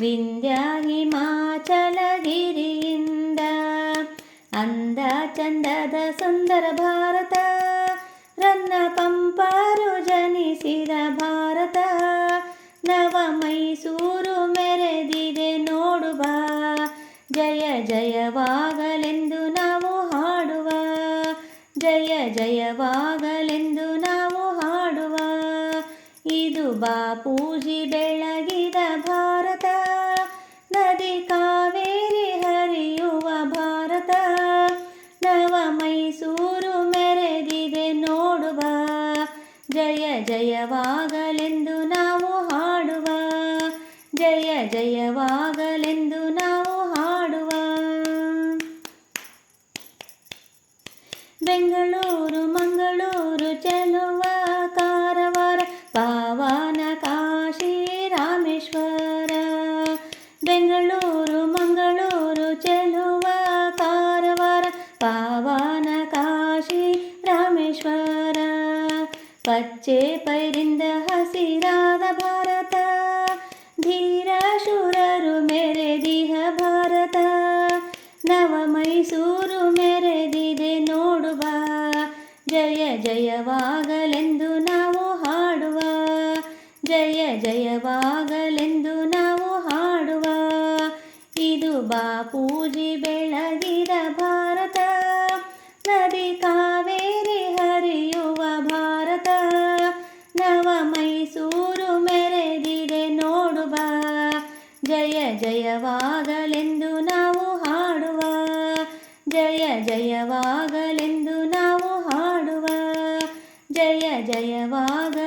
ವಿಂಧ್ಯ ಹಿಮಾಚಲಗಿರಿಯಿಂದ ಅಂದ ಚಂದದ ಸುಂದರ ಭಾರತ ರನ್ನ ಪಂಪರು ಜನಿಸಿದ ಭಾರತ, ನವ ಮೈಸೂರು ಮೆರೆದಿದೆ ನೋಡುವ, ಜಯ ಜಯವಾಗಲೆಂದು ನಾವು ಹಾಡುವ, ಜಯ ಜಯವಾಗಲೆಂದು ನಾವು ಹಾಡುವ, ಇದು ಬಾಪೂಜಿ ಬೆಳಗಿದ ಭಾರತ. ಜಯ ಜಯವಾಗಲೆಂದು ನಾವು ಹಾಡುವ ಜಯ ಜಯವಾಗಲೆಂದು ನಾವು ಹಾಡುವ ಬೆಂಗಳೂರು ಮಂಗಳೂರು ಚೆಲುವ ಕಾರವಾರ ಪಾವನ ಕಾಶಿ ರಾಮೇಶ್ವರ ಬೆಂಗಳೂರು ಪಚ್ಚೆ ಪೈರಿಂದ ಹಸಿರಾದ ಭಾರತ, ಧೀರ ಶೂರರು ಮೆರೆದಿಹ ಭಾರತ, ನವ ಮೈಸೂರು ಮೆರೆದಿದೆ ನೋಡುವ, ಜಯ ಜಯವಾಗಲೆಂದು ನಾವು ಹಾಡುವ, ಜಯ ಜಯವಾಗಲೆಂದು ನಾವು ಹಾಡುವ, ಇದು ಬಾಪೂಜಿ ಬೆಳಗಿದ ಮೈಸೂರು ಮೆರೆದಿದೆ ನೋಡುವ. ಜಯ ಜಯವಾಗಲೆಂದು ನಾವು ಹಾಡುವ. ಜಯ ಜಯವಾಗಲೆಂದು ನಾವು ಹಾಡುವ. ಜಯ ಜಯವಾಗಲೆಂದು